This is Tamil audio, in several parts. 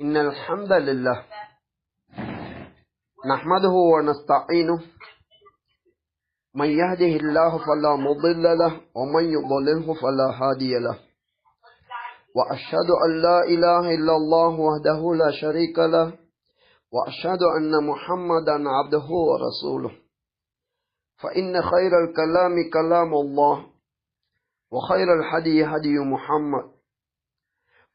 إن الحمد لله. نحمده ونستعينه. من يهده الله فلا مضل له ومن يضلله فلا هادي له. وأشهد أن لا إله إلا الله وحده لا شريك له وأشهد أن محمدا عبده ورسوله. فإن خير الكلام كلام الله وخير الحدي هدي محمد.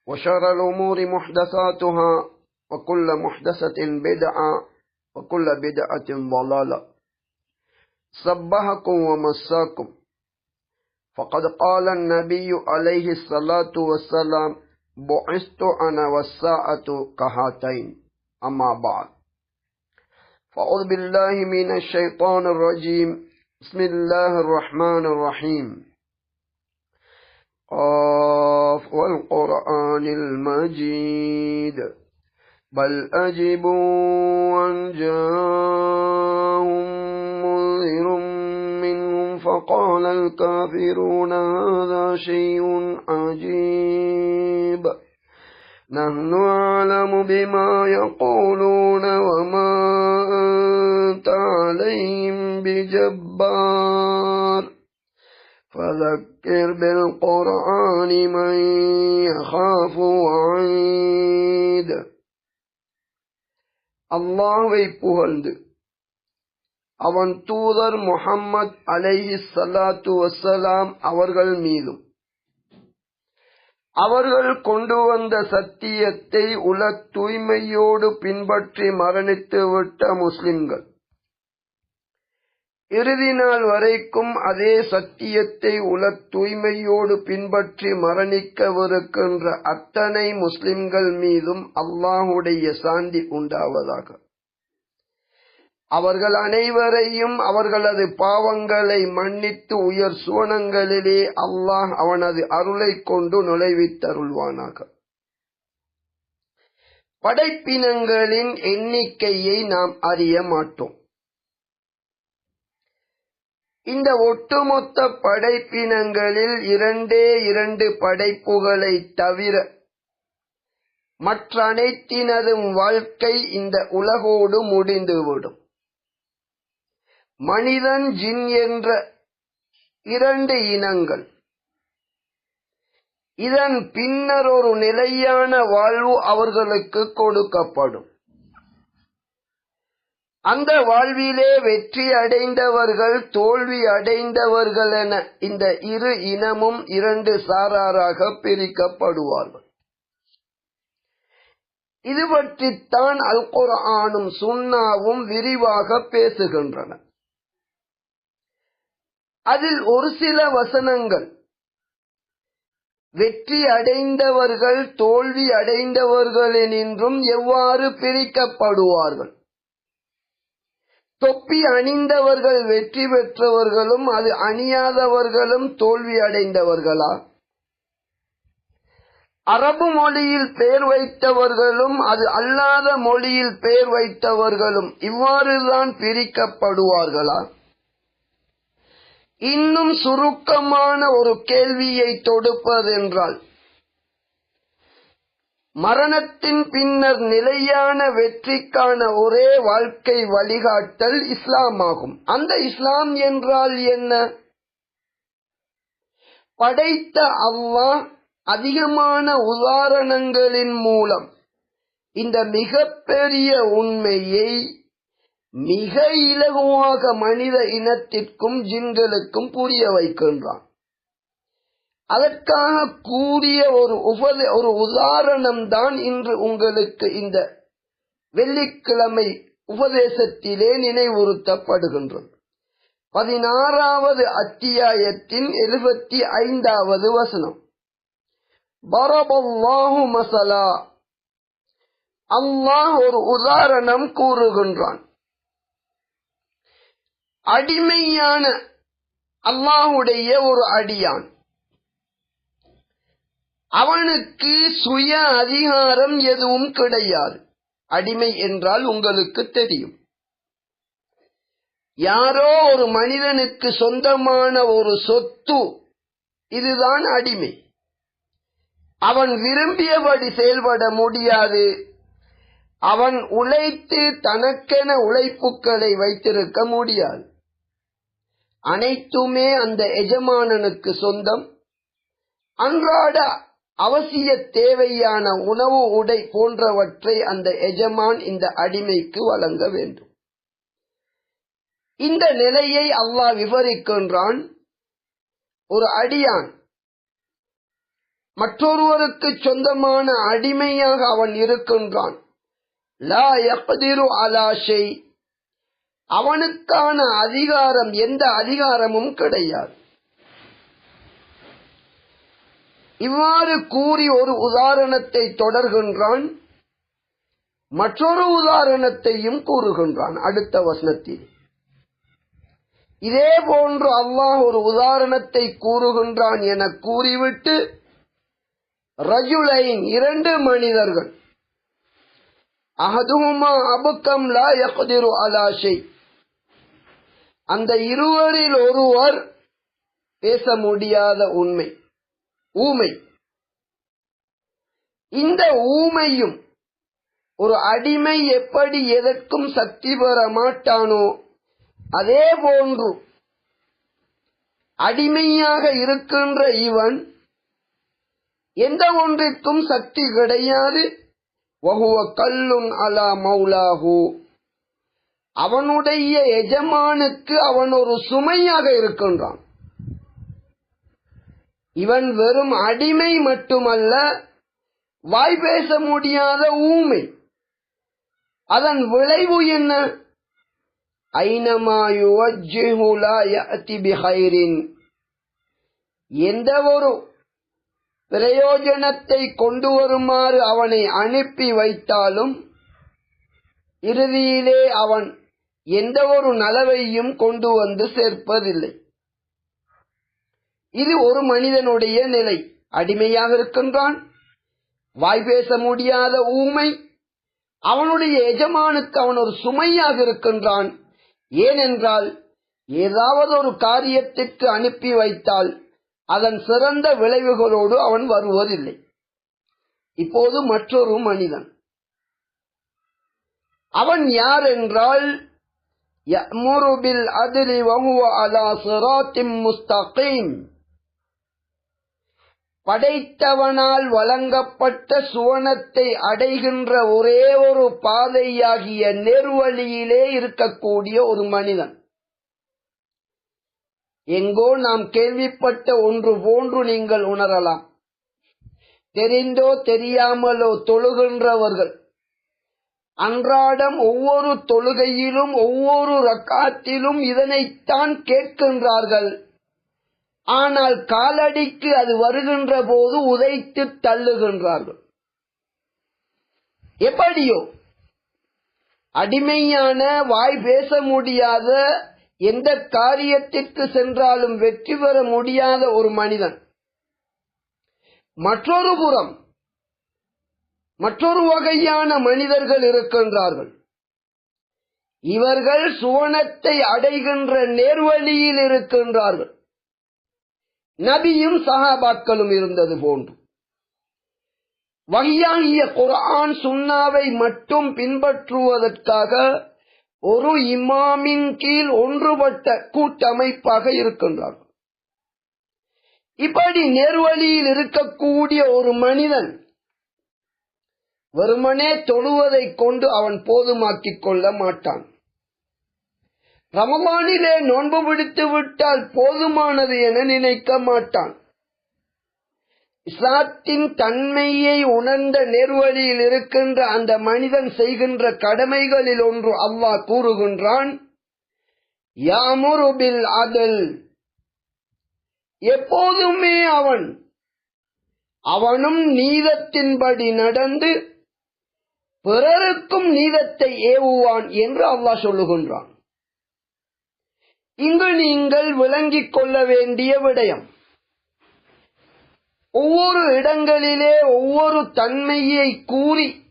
وشر الأمور محدثاتها وكل محدثة بدعة وكل بدعة ضلالة. صبحكم ومساكم. فقد قال النبي عليه الصلاة والسلام بعثت أنا والساعة كهاتين. أما بعد. فأعوذ بالله من الشيطان الرجيم. بسم الله الرحمن الرحيم. قاف والقرآن المجيد. بل أجبوا أن جاءهم منذر منهم فقال الكافرون هذا شيء عجيب. نحن أعلم بما يقولون وما أنت عليهم بجبار. فذكر بالقرآن من يخاف وعيد அல்லாஹ்வை புகழ்ந்து அவன் தூதர் முஹம்மத் அலைஹி ஸலாத்து வஸ்ஸலாம் அவர்கள் மீதும் அவர்கள் கொண்டு வந்த சத்தியத்தை உல தூய்மையோடு பின்பற்றி மரணித்து விட்ட முஸ்லிம்கள் இறுதி நாள் வரைக்கும் அதே சத்தியத்தை உல தூய்மையோடு பின்பற்றி மரணிக்கவிருக்கின்ற அத்தனை முஸ்லிம்கள் மீதும் அல்லாஹுடைய சாந்தி உண்டாவதாக. அவர்கள் அனைவரையும் அவர்களது பாவங்களை மன்னித்து உயர் சுவனங்களிலே அல்லாஹ் அவனது அருளை கொண்டு நுழைவித்தருள்வானாக. படைப்பினங்களின் எண்ணிக்கையை நாம் அறிய மாட்டோம். இந்த ஒட்டுமொத்த படைப்பினங்களில் இரண்டே இரண்டு படைப்புகளை தவிர மற்ற அனைத்தினதும் வாழ்க்கை இந்த உலகோடு முடிந்துவிடும். மனிதன் ஜின் என்ற இரண்டு இனங்கள். இதன் பின்னர் ஒரு நிலையான வாழ்வு அவர்களுக்கு கொடுக்கப்படும். அந்த வாழ்விலே வெற்றி அடைந்தவர்கள் தோல்வி அடைந்தவர்கள் என இந்த இரு இனமும் இரண்டு சாராராக பிரிக்கப்படுவார்கள். இது பற்றித்தான் அல் குர்ஆனும் சுன்னாவும் விரிவாக பேசுகின்றன. அதில் ஒரு சில வசனங்கள். வெற்றி அடைந்தவர்கள் தோல்வி அடைந்தவர்களினின்றும் எவ்வாறு பிரிக்கப்படுவார்கள்? தொப்பி அணிந்தவர்கள் வெற்றி பெற்றவர்களும் அது அணியாதவர்களும் தோல்வி அடைந்தவர்களா? அரபு மொழியில் பெயர் வைத்தவர்களும் அது அல்லாத மொழியில் பெயர் வைத்தவர்களும் இவ்வாறுதான் பிரிக்கப்படுவார்களா? இன்னும் சுருக்கமான ஒரு கேள்வியை தொடுப்பதென்றால் மரணத்தின் பின்னர் நிலையான வெற்றிக்கான ஒரே வாழ்க்கை வழிகாட்டல் இஸ்லாம் ஆகும் அந்த இஸ்லாம் என்றால் என்ன? படைத்த அவ்வா அதிகமான உதாரணங்களின் மூலம் இந்த மிகப்பெரிய உண்மையை மிக இலகுவாக மனித இனத்திற்கும் ஜின்களுக்கும் புரிய வைக்கின்றான். அதற்காக கூடிய ஒரு உபத ஒரு உதாரணம் தான் இன்று உங்களுக்கு இந்த வெள்ளிக்கிழமை உபதேசத்திலே நினைவுறுத்தப்படுகின்றது. பதினாறாவது அத்தியாயத்தின் எழுபத்தி ஐந்தாவது வசனம். பரபல்லாஹு மசலா. அல்லாஹ் ஒரு உதாரணம் கூறுகின்றான். அடிமையான அல்லாஹுடைய ஒரு அடியான். அவனுக்கு சுய அதிகாரம் எதுவும் கிடையாது. அடிமை என்றால் உங்களுக்கு தெரியும். யாரோ ஒரு மனிதனுக்கு சொந்தமான ஒரு சொத்து இதுதான் அடிமை. அவன் விரும்பியபடி செயல்பட முடியாது. அவன் உழைத்து தனக்கென உழைப்புக்களை வைத்திருக்க முடியாது. அனைத்துமே அந்த எஜமானனுக்கு சொந்தம். அன்றாட அவசிய தேவையான உணவு உடை போன்றவற்றை அந்த எஜமான் இந்த அடிமைக்கு வழங்க வேண்டும். இந்த நிலையை அல்லாஹ் விவரிக்கின்றான். ஒரு அடியான் மற்றொருவருக்கு சொந்தமான அடிமையாக அவன் இருக்கின்றான். லா அவனுக்கான அதிகாரம் எந்த அதிகாரமும் கிடையாது. இவ்வாறு கூறி ஒரு உதாரணத்தை தொடர்கின்றான். மற்றொரு உதாரணத்தையும் கூறுகின்றான் அடுத்த வசனத்தில். இதே போன்று அல்லாஹ் ஒரு உதாரணத்தை கூறுகின்றான் என கூறிவிட்டு ரஜுலைன் இரண்டு மனிதர்கள். அஹதுமா அபுக்கம் லா யக்திரு அந்த இருவரில் ஒருவர் பேச முடியாத உண்மை. ஊமை. இந்த ஊமையும் ஒரு அடிமை எப்படி எதற்கும் சக்தி பெற மாட்டானோ அதே போன்று அடிமையாக இருக்கின்ற இவன் எந்த ஒன்றிற்கும் சக்தி கிடையாது. வகுவ கல்லுன் அலா மௌலாகு அவனுடைய எஜமானுக்கு அவன் ஒரு சுமையாக இருக்கின்றான். இவன் வெறும் அடிமை மட்டுமல்ல வாய் பேச முடியாத ஊமை. அதன் விளைவு என்ன? பிஹைரின். எந்த ஒரு பிரயோஜனத்தை கொண்டு வருமாறு அவனை அனுப்பி வைத்தாலும் இறுதியிலே அவன் எந்த ஒரு நலவையும் கொண்டு வந்து சேர்ப்பதில்லை. இது ஒரு மனிதனுடைய நிலை அடிமையாக இருக்கின்றான் வாய் பேச முடியாத ஊமை அவனுடைய எஜமானுக்கு அவன் ஒரு சுமையாக இருக்கின்றான் ஏனென்றால் ஏதாவது ஒரு காரியத்திற்கு அனுப்பி வைத்தால் அதன் சிறந்த விளைவுகளோடு அவன் வருவதில்லை இப்போது மற்றொரு மனிதன் அவன் யார் என்றால் يأمر بالعدل وهو على صراط مستقيم படைத்தவனால் வழங்கப்பட்ட சுவனத்தை அடைகின்ற ஒரே ஒரு பாதையாகிய நெர்வழியிலே இருக்கக்கூடிய ஒரு மனிதன். எங்கோ நாம் கேள்விப்பட்ட ஒன்று போன்று நீங்கள் உணரலாம். தெரிந்தோ தெரியாமலோ தொழுகின்றவர்கள் அன்றாடம் ஒவ்வொரு தொழுகையிலும் ஒவ்வொரு ரக்காத்திலும் இதனைத்தான் கேட்கின்றார்கள். ஆனால் காலடிக்கு அது வருகின்ற போது உதைத்து தள்ளுகின்றார்கள். எப்படியோ? அடிமையான வாய் பேச முடியாத எந்த காரியத்திற்கு சென்றாலும் வெற்றி பெற முடியாத ஒரு மனிதன். மற்றொரு புறம் மற்றொரு வகையான மனிதர்கள் இருக்கின்றார்கள். இவர்கள் சுவனத்தை அடைகின்ற நேர்வழியில் இருக்கின்றார்கள். நபியும் சஹாபாக்களும் இருந்தது போன்று. வகையாகிய குரான் சுன்னாவை மட்டும் பின்பற்றுவதற்காக ஒரு இமாமின் கீழ் ஒன்றுபட்ட கூட்டமைப்பாக இருக்கின்றார்கள். இப்படி நேர்வழியில் இருக்கக்கூடிய ஒரு மனிதன் வெறுமனே தொழுவதை கொண்டு அவன் போதுமாக்கிக் கொள்ள மாட்டான். ரமமானிலே நோன்பு பிடித்து விட்டால் போதுமானது என நினைக்க மாட்டான். இஸ்லாத்தின் தன்மையை உணர்ந்த நேர்வழியில் இருக்கின்ற அந்த மனிதன் செய்கின்ற கடமைகளில் ஒன்று அல்லாஹ் கூறுகின்றான் யாமுருபில் அதல். எப்போதுமே அவன் அவனும் நீதத்தின்படி நடந்து பிறருக்கும் நீதத்தை ஏவுவான் என்று அல்லாஹ் சொல்லுகின்றான். இங்கு நீங்கள் விளங்கிக் கொள்ள வேண்டிய விடயம். ஒவ்வொரு இடங்களிலே ஒவ்வொரு தன்மையை கூறி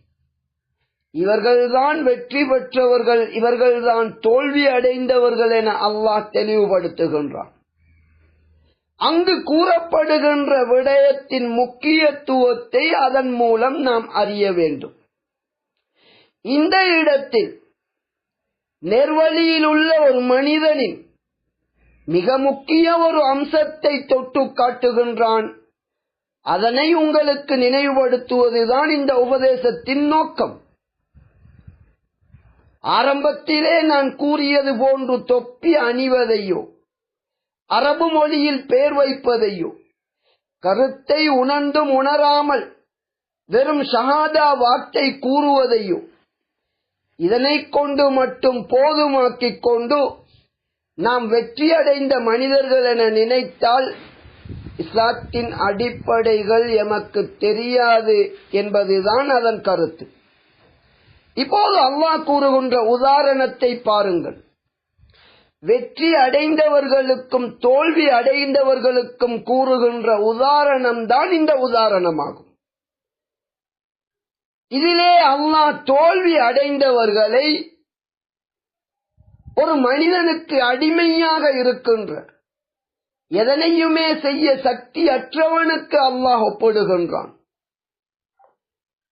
இவர்கள்தான் வெற்றி பெற்றவர்கள் இவர்கள்தான் தோல்வி அடைந்தவர்கள் என அல்லாஹ் தெளிவுபடுத்துகின்றான். அங்கு கூறப்படுகின்ற விடயத்தின் முக்கியத்துவத்தை அதன் மூலம் நாம் அறிய வேண்டும். இந்த இடத்தில் நெர்வழியில் உள்ள ஒரு மனிதனின் மிக முக்கிய ஒரு அம்சத்தை தொட்டு காட்டுகின்றான். அதனை உங்களுக்கு நினைவுபடுத்துவதுதான் இந்த உபதேசத்தின் நோக்கம். ஆரம்பத்திலே நான் கூறியது போன்று தொப்பி அணிவதையோ அரபு மொழியில் பெயர் வைப்பதையோ கருத்தை உணர்ந்தும் உணராமல் வெறும் ஷஹாதா வார்த்தை கூறுவதையோ இதனை கொண்டு மட்டும் போதுமாக்கிக் கொண்டு நாம் வெற்றியடைந்த மனிதர்கள் என நினைத்தால் இஸ்லாத்தின் அடிப்படைகள் எமக்கு தெரியாது என்பதுதான் அதன் கருத்து. இப்போது அல்லாஹ் கூறுகின்ற உதாரணத்தை பாருங்கள். வெற்றி அடைந்தவர்களுக்கும் தோல்வி அடைந்தவர்களுக்கும் கூறுகின்ற உதாரணம் தான் இந்த உதாரணமாகும். இதிலே அல்லாஹ் தோல்வி அடைந்தவர்களை ஒரு மனிதனுக்கு அடிமையாக இருக்கின்ற எதனையுமே செய்ய சக்தி அற்றவனுக்கு அல்லாஹ் ஒப்பிடுகின்றான்.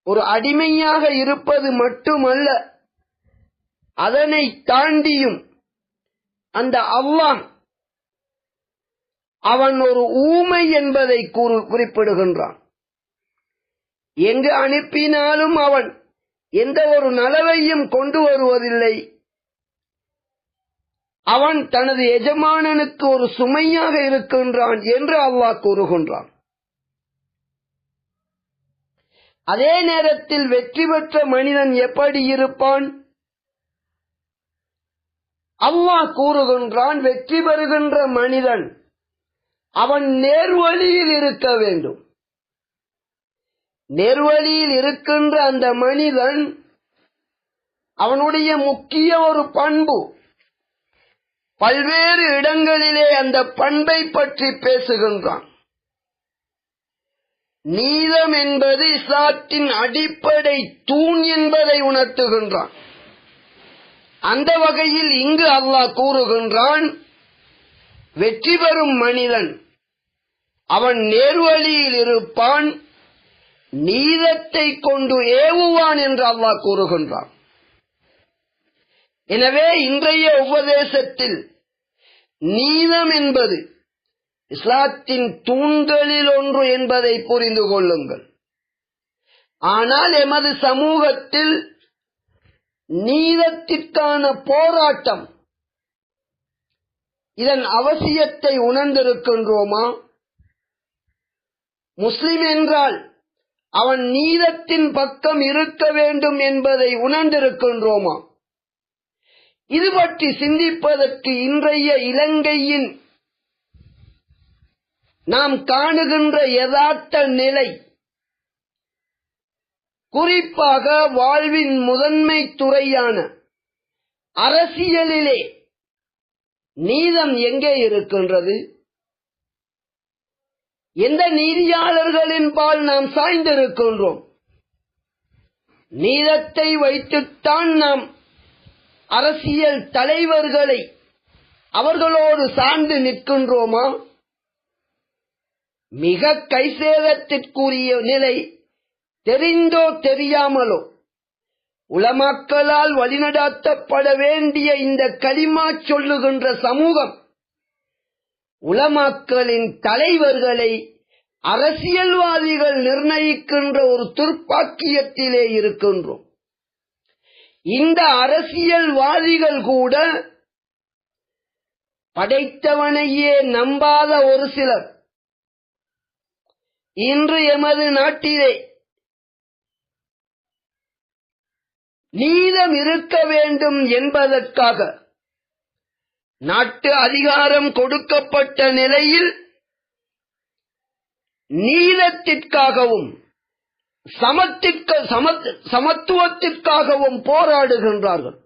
ஒரு அடிமையாக இருப்பது மட்டுமல்ல அதனை தாண்டியும் அந்த அல்லாஹ் அவன் ஒரு ஊமை என்பதை கூறு குறிப்பிடுகின்றான். எங்கு அனுப்பினாலும் அவன் எந்த ஒரு நலவையும் கொண்டு வருவதில்லை. அவன் தனது எஜமானனுக்கு ஒரு சுமையாக இருக்கின்றான் என்று அல்லாஹ் கூறுகின்றான். அதே நேரத்தில் வெற்றி பெற்ற மனிதன் எப்படி இருப்பான்? அல்லாஹ் கூறுகின்றான் வெற்றி பெறுகின்ற மனிதன் அவன் நேர்வழியில் இருக்க வேண்டும். நேர்வழியில் இருக்கின்ற அந்த மனிதன் அவனுடைய முக்கிய ஒரு பண்பு பல்வேறு இடங்களிலே அந்த பண்பை பற்றி பேசுகின்றான். நீதம் என்பது இஸ்லாத்தின் அடிப்படை தூண் என்பதை உணர்த்துகின்றான். அந்த வகையில் இங்கு அல்லாஹ் கூறுகின்றான் வெற்றி பெறும் மனிதன் அவன் நேர்வழியில் இருப்பான் நீதத்தை கொண்டு ஏவுவான் என்று அல்லாஹ் கூறுகின்றான். எனவே இன்றைய உபதேசத்தில் நீதம் என்பது இஸ்லாத்தின் தூண்களில் ஒன்று என்பதை புரிந்து கொள்ளுங்கள். ஆனால் எமது சமூகத்தில் நீதத்திற்கான போராட்டம் இதன் அவசியத்தை உணர்ந்திருக்கின்றோமா? முஸ்லிம் என்றால் அவன் நீதத்தின் பக்கம் இருக்க வேண்டும் என்பதை உணர்ந்திருக்கின்றோமா? இது பற்றி சிந்திப்பதற்கு இன்றைய இலங்கையின் நாம் காணுகின்ற யதார்த்த நிலை குறிப்பாக வாழ்வின் முதன்மை துறையான அரசியலிலே நீதம் எங்கே இருக்கின்றது? எந்த நீதியாளர்களின் பால் நாம் சாய்ந்திருக்கின்றோம்? நீதத்தை வைத்துத்தான் நாம் அரசியல் தலைவர்களை அவர்களோடு சார்ந்து நிற்கின்றோமா? மிக கைசேதத்திற்குரிய நிலை தெரிந்தோ தெரியாமலோ உலமாக்களால் வழிநடாத்தப்பட வேண்டிய இந்த களிமா சொல்லுகின்ற சமூகம் உலமாக்களின் தலைவர்களை அரசியல்வாதிகள் நிர்ணயிக்கின்ற ஒரு துர்ப்பாக்கியத்திலே இருக்கின்றோம். இந்த அரசியல்வாதிகள் கூட படைத்தவனையே நம்பாத ஒரு சிலர். இன்று எமது நாட்டிலே நீதம் இருக்க வேண்டும் என்பதற்காக நாட்டு அதிகாரம் கொடுக்கப்பட்ட நிலையில் நீதத்திற்காகவும் சமத்திற்க சமத்- சமத்துவத்திற்காகவும் போராடுகின்றார்கள்.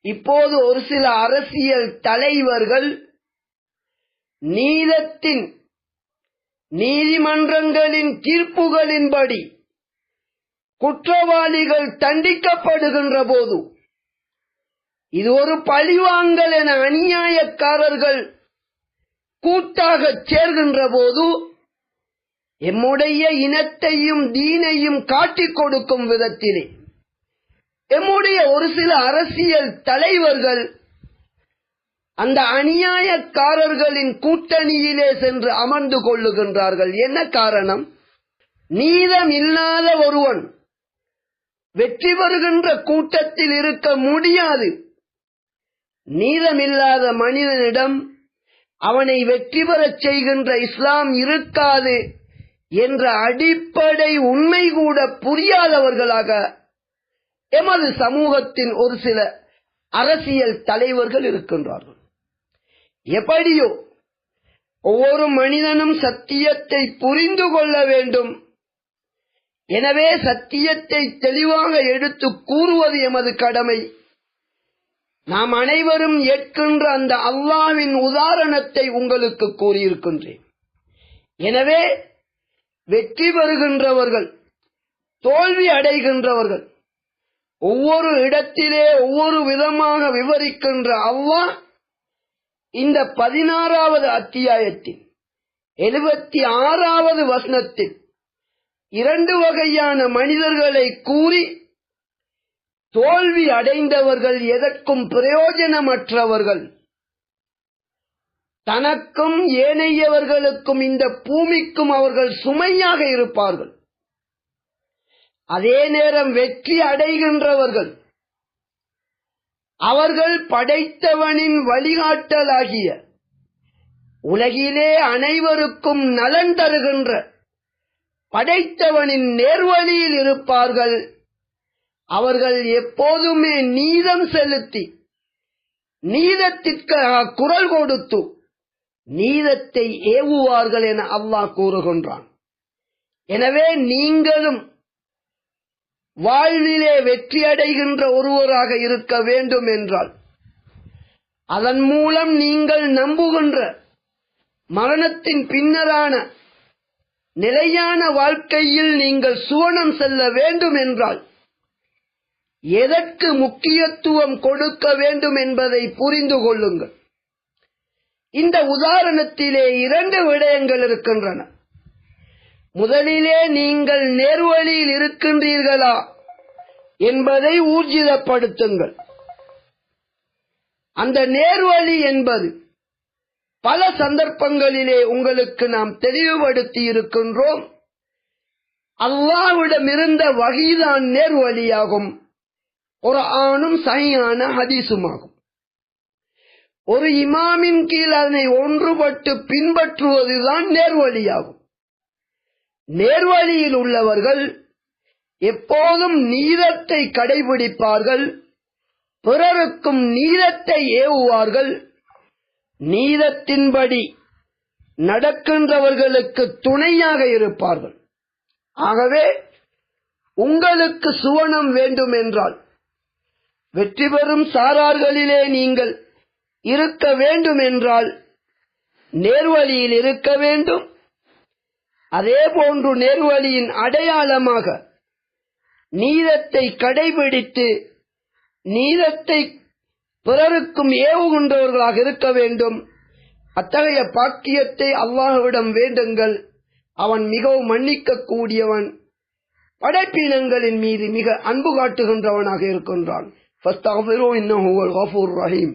இப்போது ஒரு சில அரசியல் தலைவர்கள் நீதத்தின் நீதிமன்றங்களின் தீர்ப்புகளின்படி குற்றவாளிகள் தண்டிக்கப்படுகின்ற போது இது ஒரு பழிவாங்கல் என அநியாயக்காரர்கள் கூட்டாக சேர்கின்ற போது எம்முடைய இனத்தையும் தீனையும் காட்டிக் கொடுக்கும் விதத்திலே. எம்முடைய ஒரு சில அரசியல் தலைவர்கள் அந்த அநியாயக்காரர்களின் கூட்டணியிலே சென்று அமர்ந்து கொள்ளுகின்றார்கள். என்ன காரணம்? நீதம் இல்லாத ஒருவன் வெற்றி பெறுகின்ற கூட்டத்தில் இருக்க முடியாது. நீதமில்லாத மனிதனிடம் அவனை வெற்றி பெறச் செய்கின்ற இஸ்லாம் இருக்காது. என்ற அடிப்படை உண்மை கூட புரியாதவர்களாக எமது சமூகத்தின் ஒரு சில அரசியல் தலைவர்கள் இருக்கின்றார்கள். எப்படியோ ஒவ்வொரு மனிதனும் சத்தியத்தை புரிந்து கொள்ள வேண்டும். எனவே சத்தியத்தை தெளிவாக எடுத்து கூறுவது எமது கடமை. நாம் அனைவரும் ஏற்கின்ற அந்த அல்லாவின் உதாரணத்தை உங்களுக்கு கூறியிருக்கின்றேன். எனவே வெற்றி பெறுகின்றவர்கள் தோல்வி அடைகின்றவர்கள். ஒவ்வொரு இடத்திலே ஒவ்வொரு விதமாக விவரிக்கின்ற அவ்வா இந்த பதினாறாவது அத்தியாயத்தில் எழுபத்தி ஆறாவது வசனத்தில் இரண்டு வகையான மனிதர்களை கூறி தோல்வி அடைந்தவர்கள் எதற்கும் பிரயோஜனமற்றவர்கள். தனக்கும் ஏனையவர்களுக்கும் இந்த பூமிக்கும் அவர்கள் சுமையாக இருப்பார்கள். அதே நேரம் வெற்றி அடைகின்றவர்கள். அவர்கள் படைத்தவனின் வழிகாட்டலாகிய உலகிலே அனைவருக்கும் நலன் தருகின்ற படைத்தவனின் நேர்வழியில் இருப்பார்கள். அவர்கள் எப்போதுமே நீதம் செலுத்தி நீதத்திற்காக குரல் கொடுத்து நீதத்தை ஏவுவார்கள் என அல்லாஹ் கூறுகின்றான். எனவே நீங்களும் வாழ்விலே வெற்றி அடைகின்ற ஒருவராக இருக்க வேண்டும் என்றால் அதன் மூலம் நீங்கள் நம்புகின்ற மரணத்தின் பின்னரான நிலையான வாழ்க்கையில் நீங்கள் சுவனம் செல்ல வேண்டும் என்றால் எதற்கு முக்கியத்துவம் கொடுக்க வேண்டும் என்பதை புரிந்து கொள்ளுங்கள். இந்த உதாரணத்திலே இரண்டு விடயங்கள் இருக்கின்றன. முதலிலே நீங்கள் நேர்வழியில் இருக்கின்றீர்களா என்பதை ஊர்ஜிதப்படுத்துங்கள். அந்த நேர்வழி என்பது பல சந்தர்ப்பங்களிலே உங்களுக்கு நாம் தெளிவுபடுத்தி இருக்கின்றோம். அல்லாவிடம் இருந்த வகைதான் நேர்வழியாகும். ஒரு ஆணும் சகியான ஹதீசுமாகும் ஒரு இமாமின் கீழ் அதனை ஒன்றுபட்டு பின்பற்றுவதுதான் நேர்வழியாகும். நேர்வழியில் உள்ளவர்கள் எப்போதும் நீதத்தை கடைபிடிப்பார்கள் பிறருக்கும் நீதத்தை ஏவுவார்கள் நீதத்தின்படி நடக்கின்றவர்களுக்கு துணையாக இருப்பார்கள். ஆகவே உங்களுக்கு சுவனம் வேண்டும் என்றால் வெற்றி பெறும் சாரார்களிலே நீங்கள் இருக்க வேண்டும் என்றால் நேர்வழியில் இருக்க வேண்டும். அதே போன்று நேர்வழியின் அடையாளமாக நீதத்தை கடைபிடித்து நீதத்தை பிறருக்கும் ஏவுகின்றவர்களாக இருக்க வேண்டும். அத்தகைய பாக்கியத்தை அல்லாஹுவிடம் வேண்டுங்கள். அவன் மிகவும் மன்னிக்க கூடியவன் படைப்பினங்களின் மீது மிக அன்பு காட்டுகின்றவனாக இருக்கின்றான். ரஹீம்.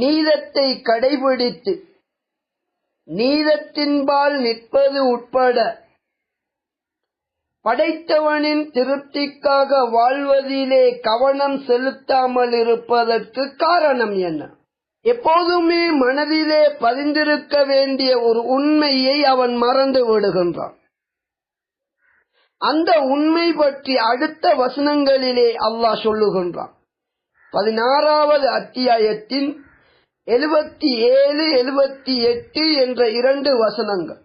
நீதத்தை கடைபிடித்து நீதத்தின்பால் நிற்பது உட்பட படைத்தவனின் திருப்திக்காக வாழ்வதிலே கவனம் செலுத்தாமல் இருப்பதற்கு காரணம் என்ன? எப்போதுமே மனதிலே பதிந்திருக்க வேண்டிய ஒரு உண்மையை அவன் மறந்து விடுகின்றான். அந்த உண்மை பற்றி அடுத்த வசனங்களிலே அல்லாஹ் சொல்லுகின்றான். பதினாறாவது அத்தியாயத்தின் எழுபத்தி ஏழு எழுபத்தி எட்டு என்ற இரண்டு வசனங்கள்.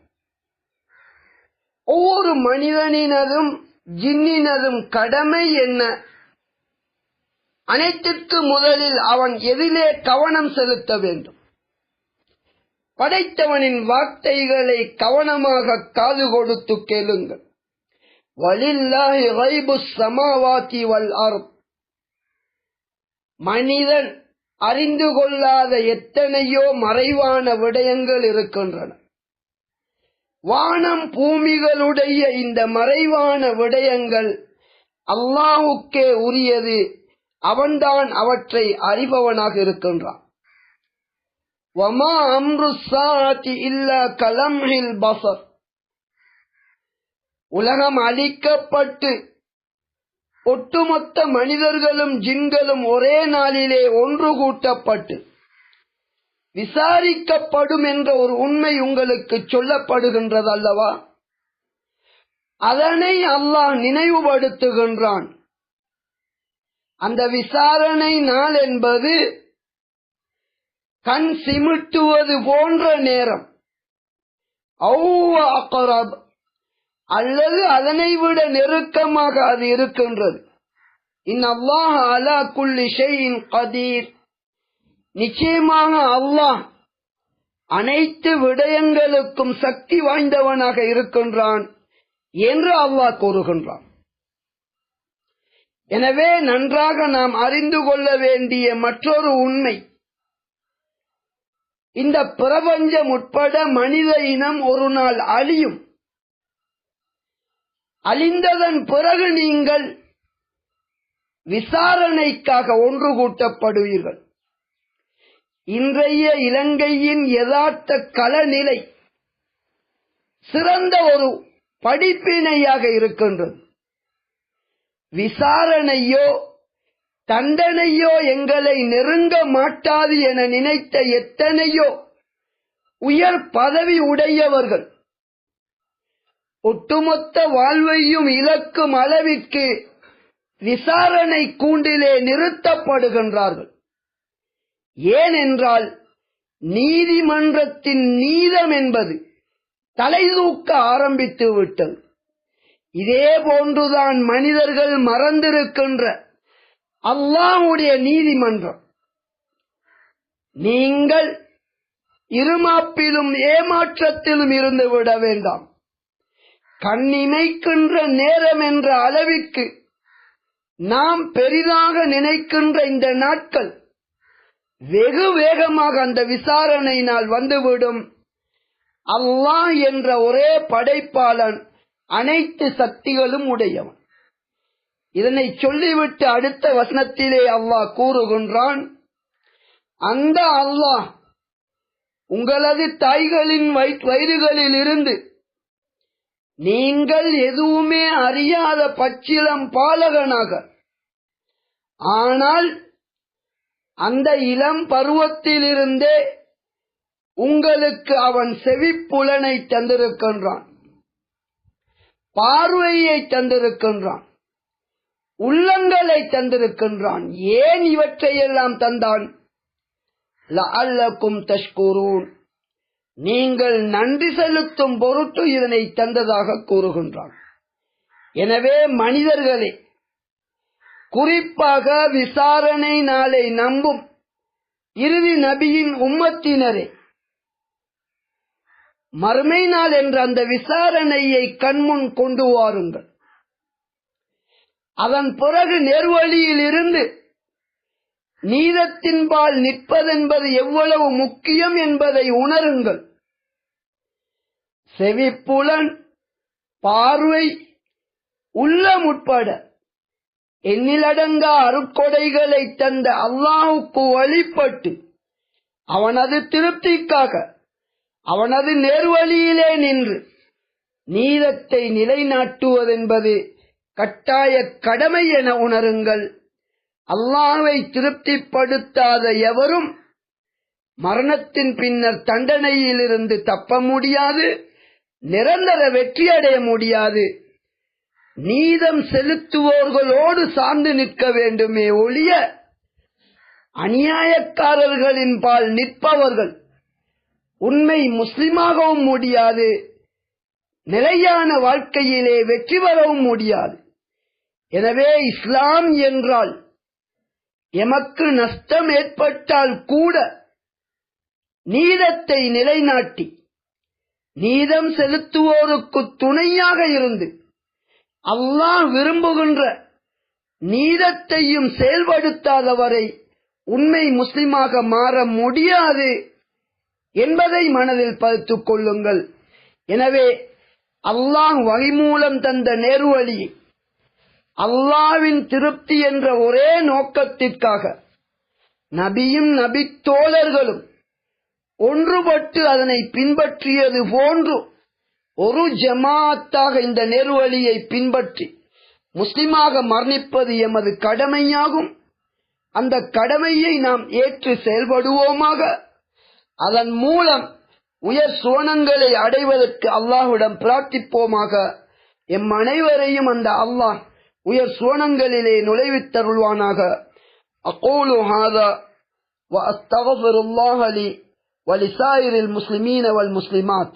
ஒவ்வொரு மனிதனினதும் ஜின்னினதும் கடமை என்ன? அனைத்திற்கு முதலில் அவன் எதிலே கவனம் செலுத்த வேண்டும். படைத்தவனின் வார்த்தைகளை கவனமாக காது கொடுத்து கேளுங்கள். வலில்லாஹி கைபு சமாவாத்தி வல் மனிதன் அறிந்து கொள்ளாத எத்தனையோ மறைவான விடயங்கள் இருக்கின்றன. வானம் பூமிகளுடைய இந்த மறைவான விடயங்கள் அல்லாஹுக்கே உரியது. அவன்தான் அவற்றை அறிபவனாக இருக்கின்றான். வமா பசர் உலகம் அழிக்கப்பட்டு ஒட்டுமொத்த மனிதர்களும் ஜின்களும் ஒரே நாளிலே ஒன்று கூட்டப்பட்டு விசாரிக்கப்படும் என்ற ஒரு உண்மை உங்களுக்கு சொல்லப்படுகின்றது அல்லவா? அதனை அல்லாஹ் நினைவுபடுத்துகின்றான். அந்த விசாரணை நாள் என்பது கண் சிமிட்டுவது போன்ற நேரம். அக்கரப் அல்லது அதனை விட நெருக்கமாக அது இருக்கின்றது. இன் அல்லாஹ் அலா குல்லி ஷையின் கதீர். நிச்சயமாக அல்லாஹ் அனைத்து விடயங்களுக்கும் சக்தி வாய்ந்தவனாக இருக்கின்றான் என்று அல்லாஹ் கூறுகின்றான். எனவே நன்றாக நாம் அறிந்து கொள்ள வேண்டிய மற்றொரு உண்மை இந்த பிரபஞ்சம் உட்பட மனித இனம் ஒரு நாள் அழியும். அழிந்ததன் பிறகு நீங்கள் விசாரணைக்காக ஒன்று கூட்டப்படுவீர்கள். இன்றைய இலங்கையின் யதார்த்த களநிலை சிறந்த ஒரு படிப்பினையாக இருக்கின்றது. விசாரணையோ தண்டனையோ எங்களை நெருங்க மாட்டாது என நினைத்த எத்தனையோ உயர் பதவி உடையவர்கள் ஒட்டுமொத்த வாழ்வையும் இழக்கும் அளவிற்கு விசாரணை கூண்டிலே நிறுத்தப்படுகின்றார்கள். ஏனென்றால் நீதிமன்றத்தின் நீதம் என்பது தலைதூக்க ஆரம்பித்து விட்டது. இதே போன்றுதான் மனிதர்கள் மறந்திருக்கின்ற அல்லாவுடைய நீதிமன்றம். நீங்கள் இருமாப்பிலும் ஏமாற்றத்திலும் இருந்து விட வேண்டாம். கண்ணினைக்கின்ற நேரம் என்ற அளவிற்கு நாம் பெரிதாக நினைக்கின்ற இந்த நாட்கள் வெகு வேகமாக அந்த விசாரணை நாள் வந்துவிடும். அல்லாஹ் என்ற ஒரே படைப்பாளன் அனைத்து சக்திகளும் உடையவன். இதனை சொல்லிவிட்டு அடுத்த வசனத்திலே அல்லாஹ் கூறுகின்றான் அந்த அல்லாஹ் உங்களது தாய்களின் வயிறுகளில் இருந்து நீங்கள் எதுவுமே அறியாத பச்சிலம் பாலகனாக. ஆனால் அந்த இளம் பருவத்திலிருந்தே உங்களுக்கு அவன் செவிப்புலனை தந்திருக்கின்றான். பார்வையை தந்திருக்கின்றான். உள்ளங்களை தந்திருக்கின்றான். ஏன் இவற்றையெல்லாம் தந்தான்? லஅல்லக்கும் தஷ்கூரூன். நீங்கள் நன்றி செலுத்தும் பொருட்டு இதனை தந்ததாக கூறுகின்றான். எனவே மனிதர்களே குறிப்பாக விசாரணை நாளை நம்பும் இறுதி நபியின் உம்மத்தினரே மறுமை நாள் என்ற அந்த விசாரணையை கண்முன் கொண்டு வாருங்கள். அதன் பிறகு நேர்வழியில் இருந்து நீதத்தின்பால் நிற்பதென்பது எவ்வளவு முக்கியம் என்பதை உணருங்கள். செவிப்புலன் பார்வை உள்ளம் உட்பட எண்ணிலடங்கா அருட்கொடைகளை தந்த அல்லாஹுக்கு வழிபட்டு அவனது திருப்திக்காக அவனது நேர்வழியிலே நின்று நீதத்தை நிலைநாட்டுவதென்பது கட்டாய கடமை என உணருங்கள். அல்லாவை திருப்திப்படுத்தாத எவரும் மரணத்தின் பின்னர் தண்டனையிலிருந்து தப்ப முடியாது நிரந்தர வெற்றி அடைய முடியாது. நீதம் செலுத்துவோர்களோடு சார்ந்து நிற்க வேண்டுமே ஒழிய அநியாயக்காரர்களின் பால் நிற்பவர்கள் உண்மை முஸ்லிமாகவும் முடியாது நிலையான வாழ்க்கையிலே வெற்றி பெறவும் முடியாது. எனவே இஸ்லாம் என்றால் எமக்கு நஷ்டம் ஏற்பட்டால் கூட நீதத்தை நிலைநாட்டி நீதம் செலுத்துவோருக்கு துணையாக இருந்து அல்லாஹ் விரும்புகின்ற நீதத்தையும் செயல்படுத்தாதவரை உண்மை முஸ்லிமாக மாற முடியாது என்பதை மனதில் பதித்துக் கொள்ளுங்கள். எனவே அல்லாஹ் வகை மூலம் தந்த நேருவழியை அல்லாவின் திருப்தி என்ற ஒரே நோக்கத்திற்காக நபியும் நபி தோழர்களும் ஒன்றுபட்டு அதனை பின்பற்றியது போன்று ஒரு ஜமாத்தாக இந்த நெருவழியை பின்பற்றி முஸ்லிமாக மரணிப்பது எமது கடமையாகும். அந்த கடமையை நாம் ஏற்று செயல்படுவோமாக. அதன் மூலம் உயர் சுவனங்களை அடைவதற்கு அல்லாஹுடன் பிரார்த்திப்போமாக. எம் அனைவரையும் அந்த அல்லாஹ் உயர் சுவனங்களிலே நுழைவித்தருள்வானாக அகோலு ஹாதா وأستغفر الله لي ولسائر المسلمين والمسلمات